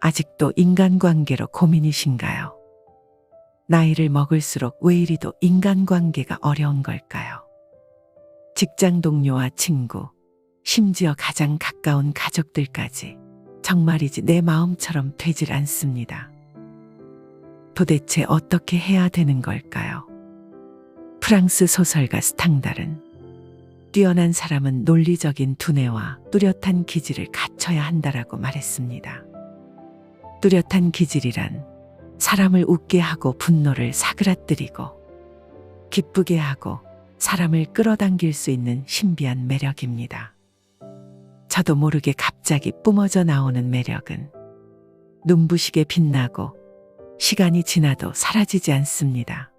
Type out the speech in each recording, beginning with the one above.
아직도 인간관계로 고민이신가요? 나이를 먹을수록 왜 이리도 인간관계가 어려운 걸까요? 직장 동료와 친구, 심지어 가장 가까운 가족들까지 정말이지 내 마음처럼 되질 않습니다. 도대체 어떻게 해야 되는 걸까요? 프랑스 소설가 스탕달은 뛰어난 사람은 논리적인 두뇌와 뚜렷한 기질을 갖춰야 한다라고 말했습니다. 뚜렷한 기질이란 사람을 웃게 하고 분노를 사그라뜨리고 기쁘게 하고 사람을 끌어당길 수 있는 신비한 매력입니다. 저도 모르게 갑자기 뿜어져 나오는 매력은 눈부시게 빛나고 시간이 지나도 사라지지 않습니다.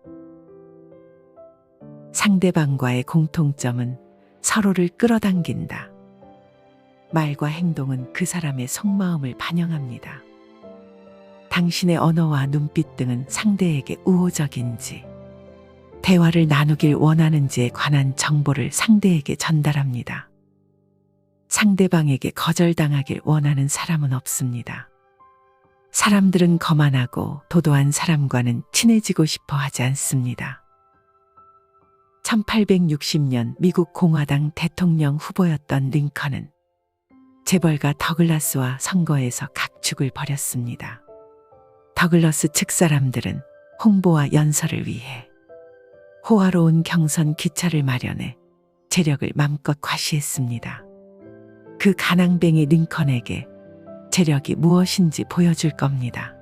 상대방과의 공통점은 서로를 끌어당긴다. 말과 행동은 그 사람의 속마음을 반영합니다. 당신의 언어와 눈빛 등은 상대에게 우호적인지, 대화를 나누길 원하는지에 관한 정보를 상대에게 전달합니다. 상대방에게 거절당하길 원하는 사람은 없습니다. 사람들은 거만하고 도도한 사람과는 친해지고 싶어 하지 않습니다. 1860년 미국 공화당 대통령 후보였던 링컨은 재벌가 더글라스와 선거에서 각축을 벌였습니다. 더글러스 측 사람들은 홍보와 연설을 위해 호화로운 경선 기차를 마련해 재력을 맘껏 과시했습니다. 그 가난뱅이 링컨에게 재력이 무엇인지 보여줄 겁니다.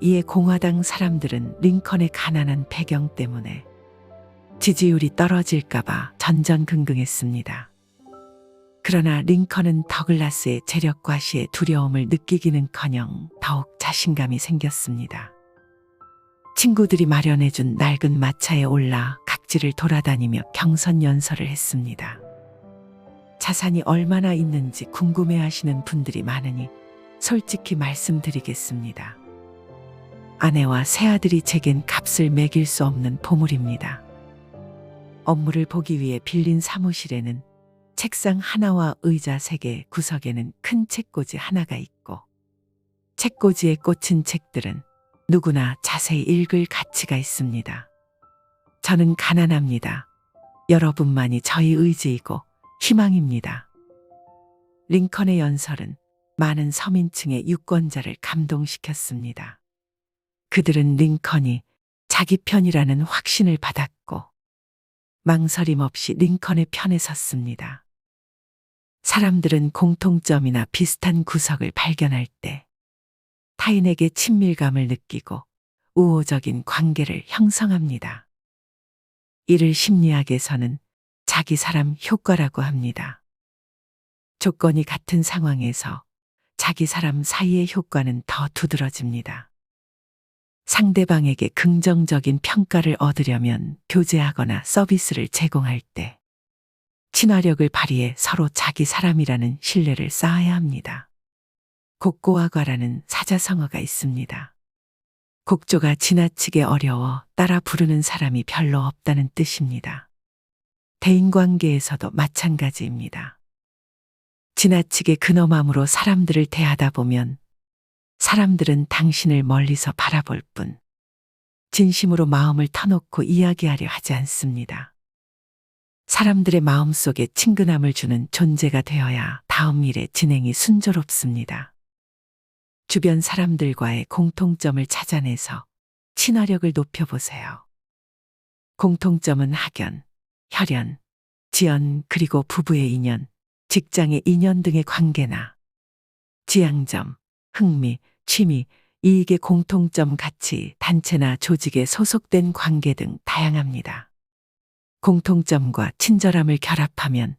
이에 공화당 사람들은 링컨의 가난한 배경 때문에 지지율이 떨어질까봐 전전긍긍했습니다. 그러나 링컨은 더글라스의 재력 과시에 두려움을 느끼기는커녕 더욱 자신감이 생겼습니다. 친구들이 마련해준 낡은 마차에 올라 각지를 돌아다니며 경선 연설을 했습니다. 자산이 얼마나 있는지 궁금해 하시는 분들이 많으니 솔직히 말씀드리겠습니다. 아내와 새아들이 제겐 값을 매길 수 없는 보물입니다. 업무를 보기 위해 빌린 사무실에는 책상 하나와 의자 세 개 구석에는 큰 책꽂이 하나가 있고 책꽂이에 꽂힌 책들은 누구나 자세히 읽을 가치가 있습니다. 저는 가난합니다. 여러분만이 저희 의지이고 희망입니다. 링컨의 연설은 많은 서민층의 유권자를 감동시켰습니다. 그들은 링컨이 자기 편이라는 확신을 받았고 망설임 없이 링컨의 편에 섰습니다. 사람들은 공통점이나 비슷한 구석을 발견할 때 타인에게 친밀감을 느끼고 우호적인 관계를 형성합니다. 이를 심리학에서는 자기 사람 효과라고 합니다. 조건이 같은 상황에서 자기 사람 사이의 효과는 더 두드러집니다. 상대방에게 긍정적인 평가를 얻으려면 교제하거나 서비스를 제공할 때 친화력을 발휘해 서로 자기 사람이라는 신뢰를 쌓아야 합니다. 곡고와 과라는 사자성어가 있습니다. 곡조가 지나치게 어려워 따라 부르는 사람이 별로 없다는 뜻입니다. 대인관계에서도 마찬가지입니다. 지나치게 근엄함으로 사람들을 대하다 보면 사람들은 당신을 멀리서 바라볼 뿐 진심으로 마음을 터놓고 이야기하려 하지 않습니다. 사람들의 마음 속에 친근함을 주는 존재가 되어야 다음 일의 진행이 순조롭습니다. 주변 사람들과의 공통점을 찾아내서 친화력을 높여보세요. 공통점은 학연, 혈연, 지연 그리고 부부의 인연, 직장의 인연 등의 관계나 지향점, 흥미, 취미, 이익의 공통점 가치, 단체나 조직에 소속된 관계 등 다양합니다. 공통점과 친절함을 결합하면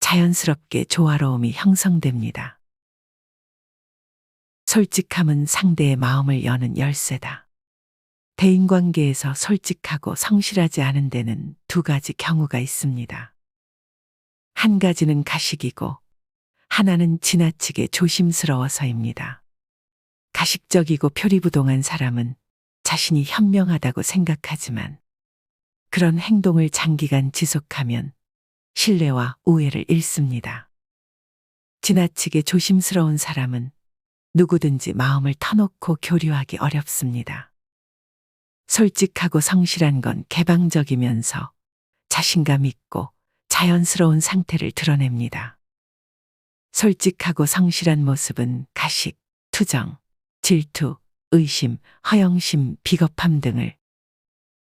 자연스럽게 조화로움이 형성됩니다. 솔직함은 상대의 마음을 여는 열쇠다. 대인관계에서 솔직하고 성실하지 않은 데는 두 가지 경우가 있습니다. 한 가지는 가식이고 하나는 지나치게 조심스러워서입니다. 가식적이고 표리부동한 사람은 자신이 현명하다고 생각하지만 그런 행동을 장기간 지속하면 신뢰와 우애를 잃습니다. 지나치게 조심스러운 사람은 누구든지 마음을 터놓고 교류하기 어렵습니다. 솔직하고 성실한 건 개방적이면서 자신감 있고 자연스러운 상태를 드러냅니다. 솔직하고 성실한 모습은 가식, 투정, 질투, 의심, 허영심, 비겁함 등을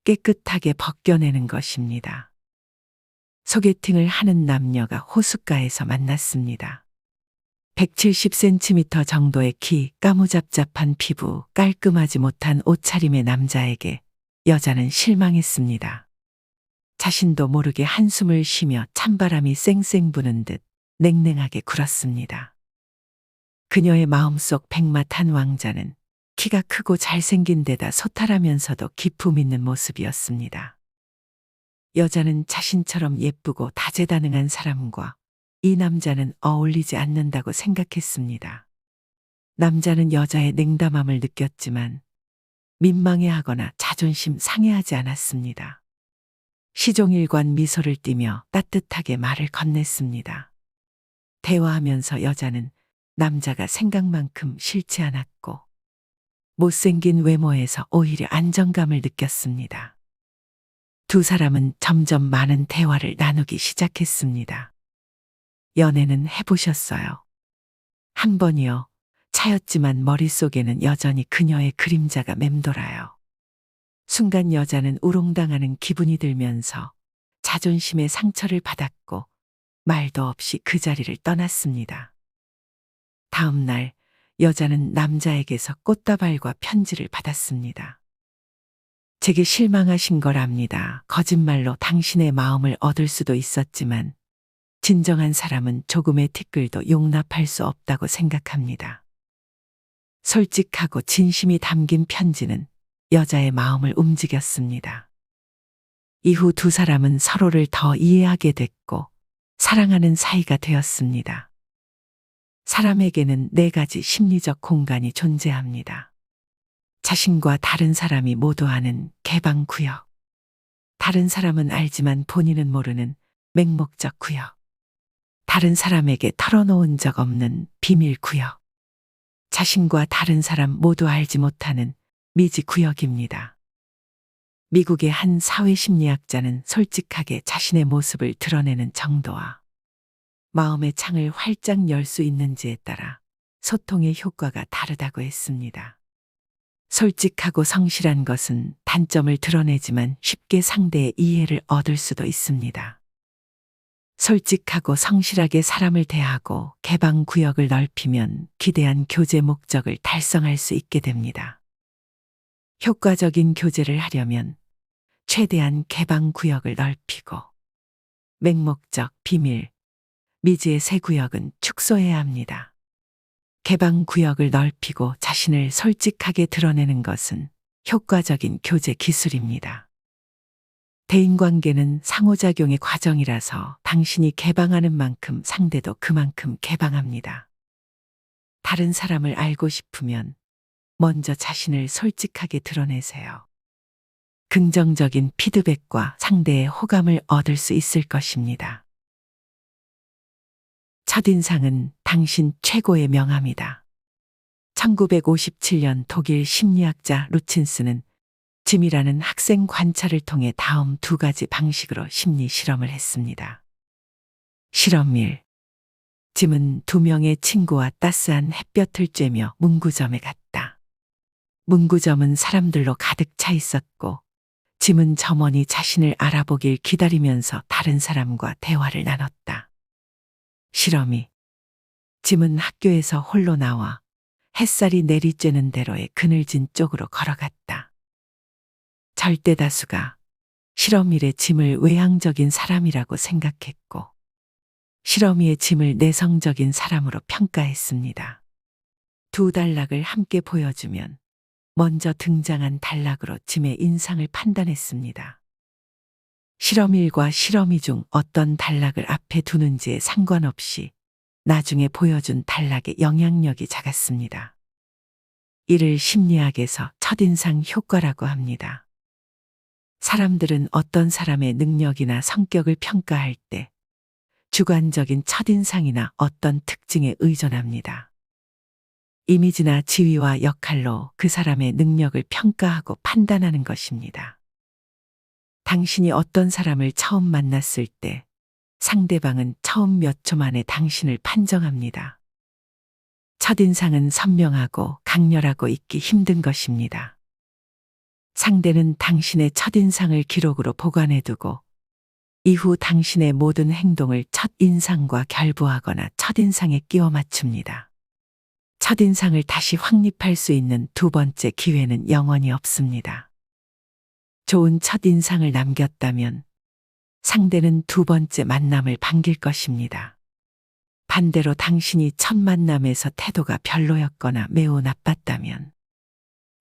깨끗하게 벗겨내는 것입니다. 소개팅을 하는 남녀가 호숫가에서 만났습니다. 170cm 정도의 키, 까무잡잡한 피부, 깔끔하지 못한 옷차림의 남자에게 여자는 실망했습니다. 자신도 모르게 한숨을 쉬며 찬바람이 쌩쌩 부는 듯 냉랭하게 굴었습니다. 그녀의 마음속 백마탄 왕자는 키가 크고 잘생긴 데다 소탈하면서도 기품 있는 모습이었습니다. 여자는 자신처럼 예쁘고 다재다능한 사람과 이 남자는 어울리지 않는다고 생각했습니다. 남자는 여자의 냉담함을 느꼈지만 민망해하거나 자존심 상해하지 않았습니다. 시종일관 미소를 띠며 따뜻하게 말을 건넸습니다. 대화하면서 여자는 남자가 생각만큼 싫지 않았고 못생긴 외모에서 오히려 안정감을 느꼈습니다. 두 사람은 점점 많은 대화를 나누기 시작했습니다. 연애는 해보셨어요. 한 번이요. 차였지만 머릿속에는 여전히 그녀의 그림자가 맴돌아요. 순간 여자는 우롱당하는 기분이 들면서 자존심의 상처를 받았고 말도 없이 그 자리를 떠났습니다. 다음 날 여자는 남자에게서 꽃다발과 편지를 받았습니다. 제게 실망하신 걸 압니다. 거짓말로 당신의 마음을 얻을 수도 있었지만 진정한 사람은 조금의 티끌도 용납할 수 없다고 생각합니다. 솔직하고 진심이 담긴 편지는 여자의 마음을 움직였습니다. 이후 두 사람은 서로를 더 이해하게 됐고 사랑하는 사이가 되었습니다. 사람에게는 네 가지 심리적 공간이 존재합니다. 자신과 다른 사람이 모두 아는 개방 구역. 다른 사람은 알지만 본인은 모르는 맹목적 구역. 다른 사람에게 털어놓은 적 없는 비밀 구역. 자신과 다른 사람 모두 알지 못하는 미지 구역입니다. 미국의 한 사회심리학자는 솔직하게 자신의 모습을 드러내는 정도와 마음의 창을 활짝 열 수 있는지에 따라 소통의 효과가 다르다고 했습니다. 솔직하고 성실한 것은 단점을 드러내지만 쉽게 상대의 이해를 얻을 수도 있습니다. 솔직하고 성실하게 사람을 대하고 개방 구역을 넓히면 기대한 교제 목적을 달성할 수 있게 됩니다. 효과적인 교제를 하려면 최대한 개방 구역을 넓히고 맹목적, 비밀, 미지의 세 구역은 축소해야 합니다. 개방 구역을 넓히고 자신을 솔직하게 드러내는 것은 효과적인 교제 기술입니다. 대인관계는 상호작용의 과정이라서 당신이 개방하는 만큼 상대도 그만큼 개방합니다. 다른 사람을 알고 싶으면 먼저 자신을 솔직하게 드러내세요. 긍정적인 피드백과 상대의 호감을 얻을 수 있을 것입니다. 첫인상은 당신 최고의 명함이다. 1957년 독일 심리학자 루친스는 짐이라는 학생 관찰을 통해 다음 두 가지 방식으로 심리 실험을 했습니다. 실험 1. 짐은 두 명의 친구와 따스한 햇볕을 쬐며 문구점에 갔다. 문구점은 사람들로 가득 차 있었고, 짐은 점원이 자신을 알아보길 기다리면서 다른 사람과 대화를 나눴다. 실험이 짐은 학교에서 홀로 나와 햇살이 내리쬐는 대로의 그늘진 쪽으로 걸어갔다. 절대 다수가 실험일의 짐을 외향적인 사람이라고 생각했고 실험이의 짐을 내성적인 사람으로 평가했습니다. 두 단락을 함께 보여주면 먼저 등장한 단락으로 짐의 인상을 판단했습니다. 실험일과 실험이 중 어떤 단락을 앞에 두는지에 상관없이 나중에 보여준 단락의 영향력이 작았습니다. 이를 심리학에서 첫인상 효과라고 합니다. 사람들은 어떤 사람의 능력이나 성격을 평가할 때 주관적인 첫인상이나 어떤 특징에 의존합니다. 이미지나 지위와 역할로 그 사람의 능력을 평가하고 판단하는 것입니다. 당신이 어떤 사람을 처음 만났을 때 상대방은 처음 몇 초 만에 당신을 판정합니다. 첫인상은 선명하고 강렬하고 잊기 힘든 것입니다. 상대는 당신의 첫인상을 기록으로 보관해두고 이후 당신의 모든 행동을 첫인상과 결부하거나 첫인상에 끼워 맞춥니다. 첫인상을 다시 확립할 수 있는 두 번째 기회는 영원히 없습니다. 좋은 첫인상을 남겼다면 상대는 두 번째 만남을 반길 것입니다. 반대로 당신이 첫 만남에서 태도가 별로였거나 매우 나빴다면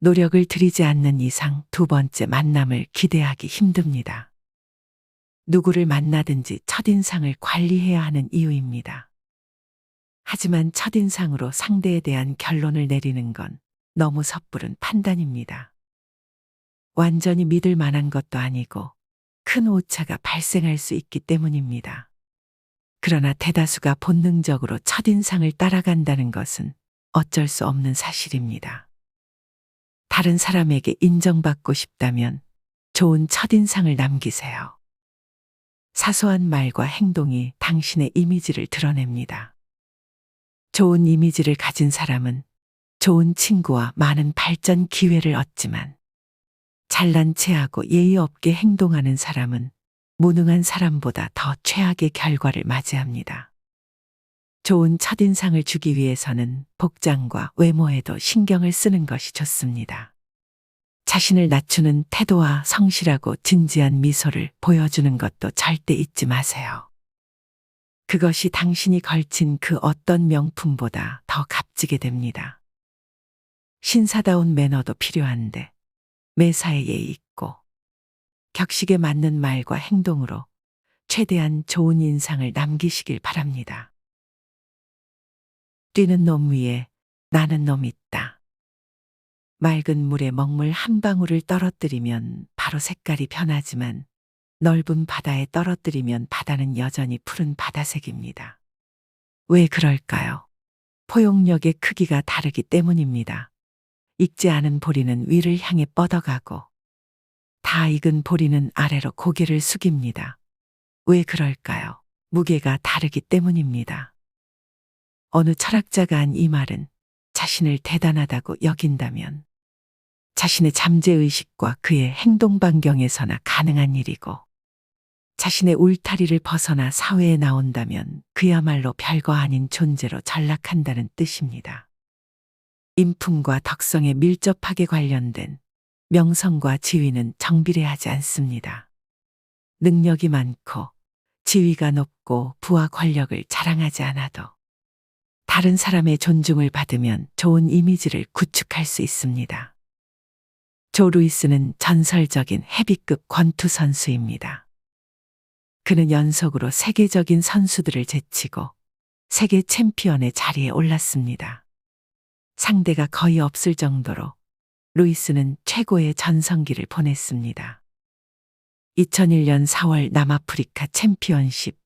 노력을 들이지 않는 이상 두 번째 만남을 기대하기 힘듭니다. 누구를 만나든지 첫인상을 관리해야 하는 이유입니다. 하지만 첫인상으로 상대에 대한 결론을 내리는 건 너무 섣부른 판단입니다. 완전히 믿을 만한 것도 아니고 큰 오차가 발생할 수 있기 때문입니다. 그러나 대다수가 본능적으로 첫인상을 따라간다는 것은 어쩔 수 없는 사실입니다. 다른 사람에게 인정받고 싶다면 좋은 첫인상을 남기세요. 사소한 말과 행동이 당신의 이미지를 드러냅니다. 좋은 이미지를 가진 사람은 좋은 친구와 많은 발전 기회를 얻지만 잘난 체하고 예의 없게 행동하는 사람은 무능한 사람보다 더 최악의 결과를 맞이합니다. 좋은 첫인상을 주기 위해서는 복장과 외모에도 신경을 쓰는 것이 좋습니다. 자신을 낮추는 태도와 성실하고 진지한 미소를 보여주는 것도 절대 잊지 마세요. 그것이 당신이 걸친 그 어떤 명품보다 더 값지게 됩니다. 신사다운 매너도 필요한데 매사에 있고 격식에 맞는 말과 행동으로 최대한 좋은 인상을 남기시길 바랍니다. 뛰는 놈 위에 나는 놈 있다. 맑은 물에 먹물 한 방울을 떨어뜨리면 바로 색깔이 변하지만 넓은 바다에 떨어뜨리면 바다는 여전히 푸른 바다색입니다. 왜 그럴까요? 포용력의 크기가 다르기 때문입니다. 익지 않은 보리는 위를 향해 뻗어가고 다 익은 보리는 아래로 고개를 숙입니다. 왜 그럴까요? 무게가 다르기 때문입니다. 어느 철학자가 한 이 말은 자신을 대단하다고 여긴다면 자신의 잠재의식과 그의 행동 반경에서나 가능한 일이고 자신의 울타리를 벗어나 사회에 나온다면 그야말로 별거 아닌 존재로 전락한다는 뜻입니다. 인품과 덕성에 밀접하게 관련된 명성과 지위는 정비례하지 않습니다. 능력이 많고 지위가 높고 부와 권력을 자랑하지 않아도 다른 사람의 존중을 받으면 좋은 이미지를 구축할 수 있습니다. 조 루이스는 전설적인 헤비급 권투 선수입니다. 그는 연속으로 세계적인 선수들을 제치고 세계 챔피언의 자리에 올랐습니다. 상대가 거의 없을 정도로 루이스는 최고의 전성기를 보냈습니다. 2001년 4월 남아프리카 챔피언십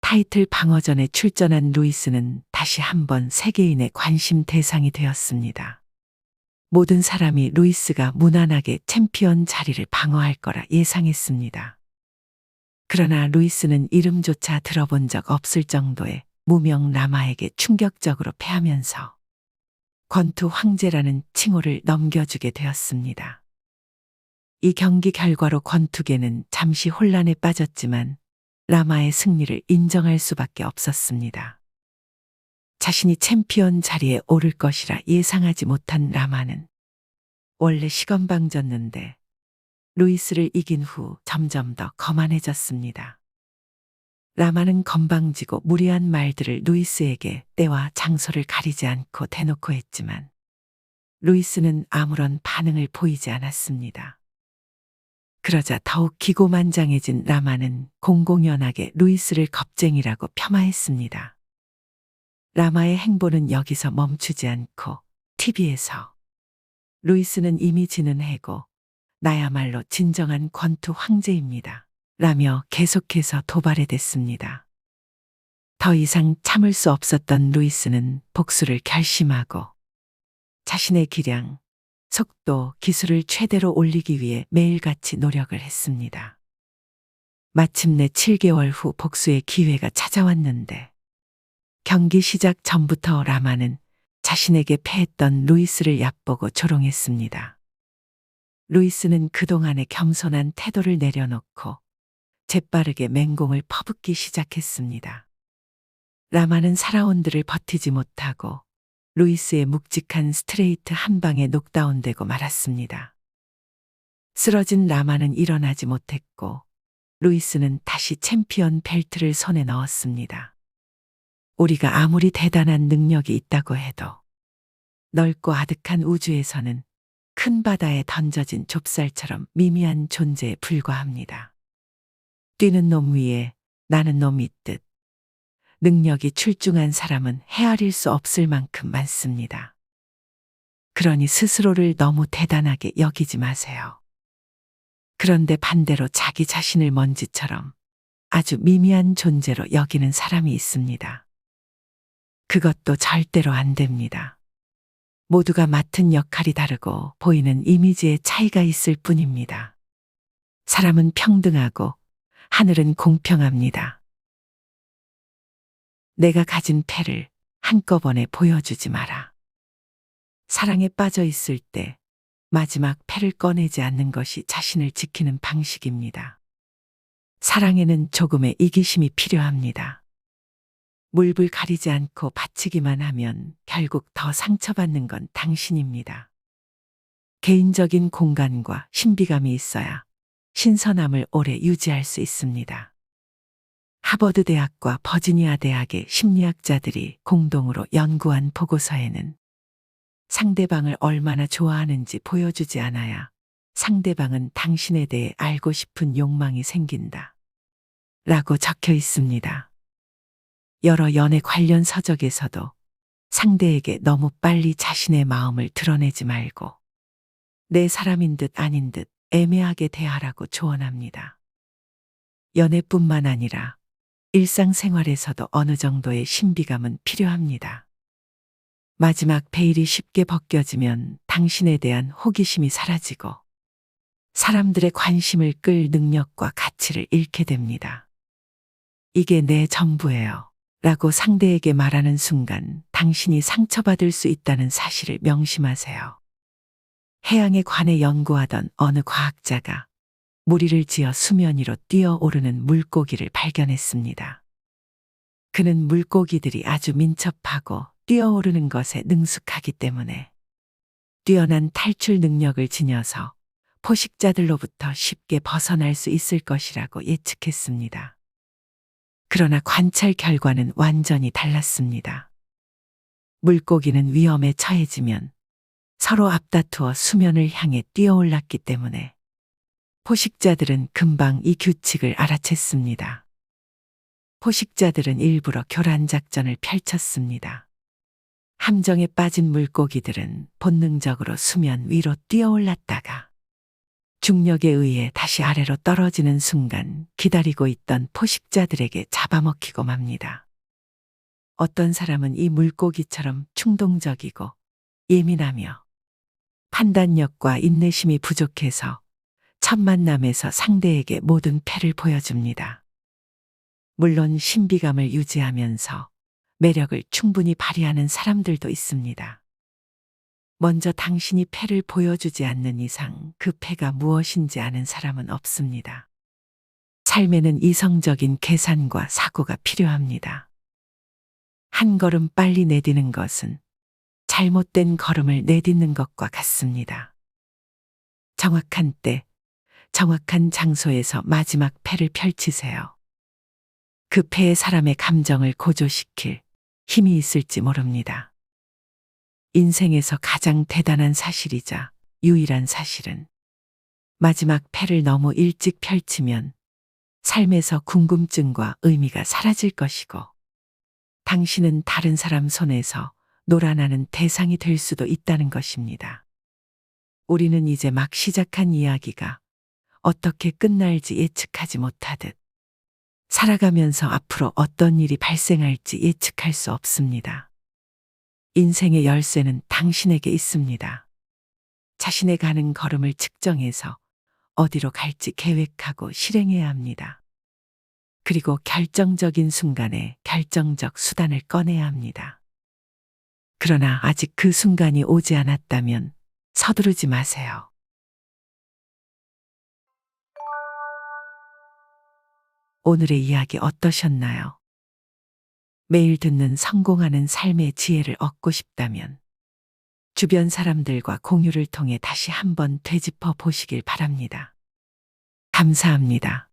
타이틀 방어전에 출전한 루이스는 다시 한번 세계인의 관심 대상이 되었습니다. 모든 사람이 루이스가 무난하게 챔피언 자리를 방어할 거라 예상했습니다. 그러나 루이스는 이름조차 들어본 적 없을 정도의 무명 라마에게 충격적으로 패하면서 권투 황제라는 칭호를 넘겨주게 되었습니다. 이 경기 결과로 권투계는 잠시 혼란에 빠졌지만 라마의 승리를 인정할 수밖에 없었습니다. 자신이 챔피언 자리에 오를 것이라 예상하지 못한 라마는 원래 시건방졌는데 루이스를 이긴 후 점점 더 거만해졌습니다. 라마는 건방지고 무리한 말들을 루이스에게 때와 장소를 가리지 않고 대놓고 했지만 루이스는 아무런 반응을 보이지 않았습니다. 그러자 더욱 기고만장해진 라마는 공공연하게 루이스를 겁쟁이라고 폄하했습니다. 라마의 행보는 여기서 멈추지 않고 TV에서 루이스는 이미 지는 해고 나야말로 진정한 권투 황제입니다. 라며 계속해서 도발해 댔습니다. 더 이상 참을 수 없었던 루이스는 복수를 결심하고 자신의 기량, 속도, 기술을 최대로 올리기 위해 매일같이 노력을 했습니다. 마침내 7개월 후 복수의 기회가 찾아왔는데 경기 시작 전부터 라마는 자신에게 패했던 루이스를 얕보고 조롱했습니다. 루이스는 그동안의 겸손한 태도를 내려놓고 재빠르게 맹공을 퍼붓기 시작했습니다. 라마는 살아온들을 버티지 못하고 루이스의 묵직한 스트레이트 한 방에 녹다운되고 말았습니다. 쓰러진 라마는 일어나지 못했고 루이스는 다시 챔피언 벨트를 손에 넣었습니다. 우리가 아무리 대단한 능력이 있다고 해도 넓고 아득한 우주에서는 큰 바다에 던져진 좁쌀처럼 미미한 존재에 불과합니다. 뛰는 놈 위에 나는 놈 있듯 능력이 출중한 사람은 헤아릴 수 없을 만큼 많습니다. 그러니 스스로를 너무 대단하게 여기지 마세요. 그런데 반대로 자기 자신을 먼지처럼 아주 미미한 존재로 여기는 사람이 있습니다. 그것도 절대로 안 됩니다. 모두가 맡은 역할이 다르고 보이는 이미지의 차이가 있을 뿐입니다. 사람은 평등하고 하늘은 공평합니다. 내가 가진 패를 한꺼번에 보여주지 마라. 사랑에 빠져 있을 때 마지막 패를 꺼내지 않는 것이 자신을 지키는 방식입니다. 사랑에는 조금의 이기심이 필요합니다. 물불 가리지 않고 바치기만 하면 결국 더 상처받는 건 당신입니다. 개인적인 공간과 신비감이 있어야 신선함을 오래 유지할 수 있습니다. 하버드 대학과 버지니아 대학의 심리학자들이 공동으로 연구한 보고서에는 상대방을 얼마나 좋아하는지 보여주지 않아야 상대방은 당신에 대해 알고 싶은 욕망이 생긴다. 라고 적혀 있습니다. 여러 연애 관련 서적에서도 상대에게 너무 빨리 자신의 마음을 드러내지 말고 내 사람인 듯 아닌 듯 애매하게 대하라고 조언합니다. 연애뿐만 아니라 일상생활에서도 어느 정도의 신비감은 필요합니다. 마지막 베일이 쉽게 벗겨지면 당신에 대한 호기심이 사라지고 사람들의 관심을 끌 능력과 가치를 잃게 됩니다. 이게 내 전부예요. 라고 상대에게 말하는 순간 당신이 상처받을 수 있다는 사실을 명심하세요. 해양에 관해 연구하던 어느 과학자가 무리를 지어 수면 위로 뛰어오르는 물고기를 발견했습니다. 그는 물고기들이 아주 민첩하고 뛰어오르는 것에 능숙하기 때문에 뛰어난 탈출 능력을 지녀서 포식자들로부터 쉽게 벗어날 수 있을 것이라고 예측했습니다. 그러나 관찰 결과는 완전히 달랐습니다. 물고기는 위험에 처해지면 서로 앞다투어 수면을 향해 뛰어올랐기 때문에 포식자들은 금방 이 규칙을 알아챘습니다. 포식자들은 일부러 교란 작전을 펼쳤습니다. 함정에 빠진 물고기들은 본능적으로 수면 위로 뛰어올랐다가 중력에 의해 다시 아래로 떨어지는 순간 기다리고 있던 포식자들에게 잡아먹히고 맙니다. 어떤 사람은 이 물고기처럼 충동적이고 예민하며 판단력과 인내심이 부족해서 첫 만남에서 상대에게 모든 패를 보여줍니다. 물론 신비감을 유지하면서 매력을 충분히 발휘하는 사람들도 있습니다. 먼저 당신이 패를 보여주지 않는 이상 그 패가 무엇인지 아는 사람은 없습니다. 삶에는 이성적인 계산과 사고가 필요합니다. 한 걸음 빨리 내디는 것은 잘못된 걸음을 내딛는 것과 같습니다. 정확한 때, 정확한 장소에서 마지막 패를 펼치세요. 그 패의 사람의 감정을 고조시킬 힘이 있을지 모릅니다. 인생에서 가장 대단한 사실이자 유일한 사실은 마지막 패를 너무 일찍 펼치면 삶에서 궁금증과 의미가 사라질 것이고 당신은 다른 사람 손에서 놀아나는 대상이 될 수도 있다는 것입니다. 우리는 이제 막 시작한 이야기가 어떻게 끝날지 예측하지 못하듯 살아가면서 앞으로 어떤 일이 발생할지 예측할 수 없습니다. 인생의 열쇠는 당신에게 있습니다. 자신의 가는 걸음을 측정해서 어디로 갈지 계획하고 실행해야 합니다. 그리고 결정적인 순간에 결정적 수단을 꺼내야 합니다. 그러나 아직 그 순간이 오지 않았다면 서두르지 마세요. 오늘의 이야기 어떠셨나요? 매일 듣는 성공하는 삶의 지혜를 얻고 싶다면 주변 사람들과 공유를 통해 다시 한번 되짚어 보시길 바랍니다. 감사합니다.